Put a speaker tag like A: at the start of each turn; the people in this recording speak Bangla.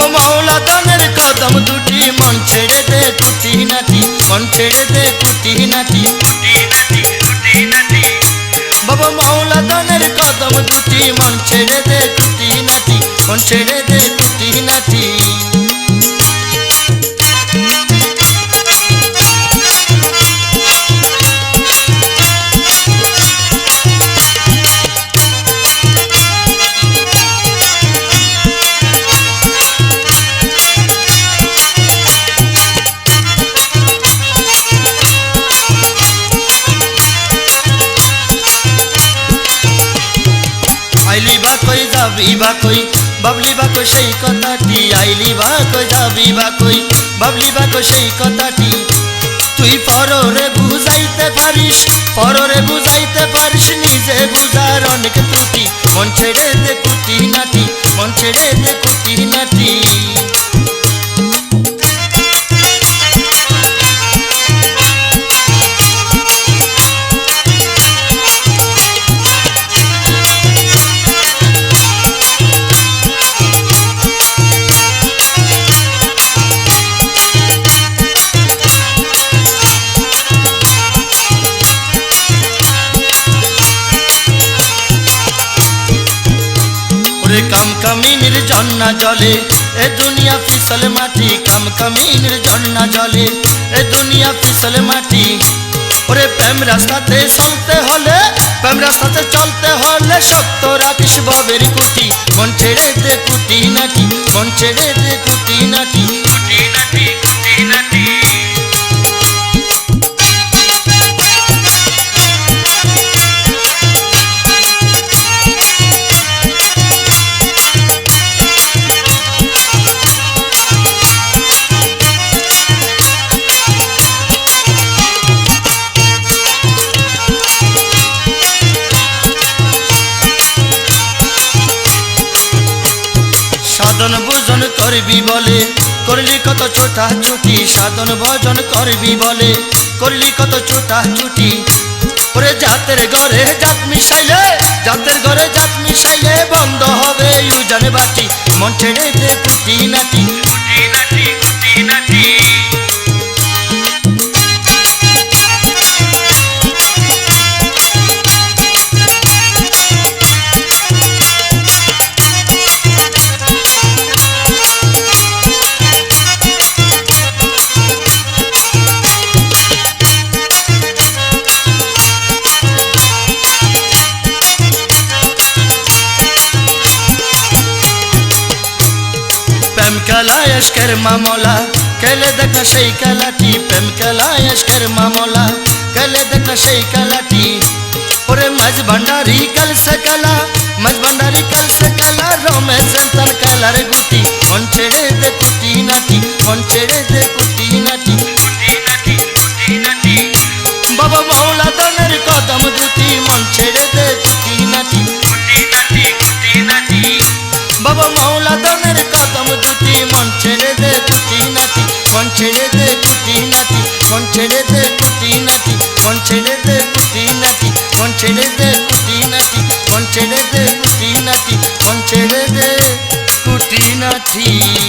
A: ও মাওলা দানের কদম দুটি মন ছেড়ে দে কুটি নাটি মন ছেড়ে দে কুটি নাটি বাবা মাওলা দানের কদম দুটি মন ছেড়ে দে কুটি নাটি মন ছেড়ে দে কুটি নাটি তুই পররে বুঝাইতে পারিস, পররে বুঝাইতে পারিস, নিজে বুঝার অনেক ত্রুটি। মন ছেড়ে দে কুটি নাটি মন ছেড়ে দে কুটি নাটি কাম জন্না জলে, এ দুনিয়া ফিসল মাটি জন্না জলে, এ দুনিয়া মাটি। ওরে প্রেম রাস্তাতে চলতে হলে, প্রেম রাস্তাতে চলতে হলে সত্য রাখিস ভবের কুটি। মন ছেড়ে দে কুটি নাটি, মন ছেড়ে দে কুটি নাটি। করবি বলে? করলি কত ছোটা ছুটি, সাধন ভজন করবি বলে? করলি কত ছোটা ছুটি? ওরে জাতের ঘরে জাত মিশাইলে, জাতের ঘরে জাত মিশাইলে বন্ধ হবে ইউজান বাটি। মন ছেড়ে দে কুটি নাটি। খেলায় মামলা কেলে দেখা সেই খেলাটি প্রেম খেলায় আজকের মামলা কেলে দেখা সেই খেলাটি ওরে মাঝ ভান্ডারি কাল সে খেলা মাঝ ভান্ডারি কাল সে খেলা রমেশ তার কালার গুটি মন ছেড়ে দে কুটি নাটি মন ছেড়ে দে কুটি নাটি নাটি মন পুটি দে কোন নাটি পুটি ছেড়ে কোন কুটি পুটি মন কোন দে পুটি নাটি কোন ছেড়ে পুটি কুটি কোন মন পুটি দে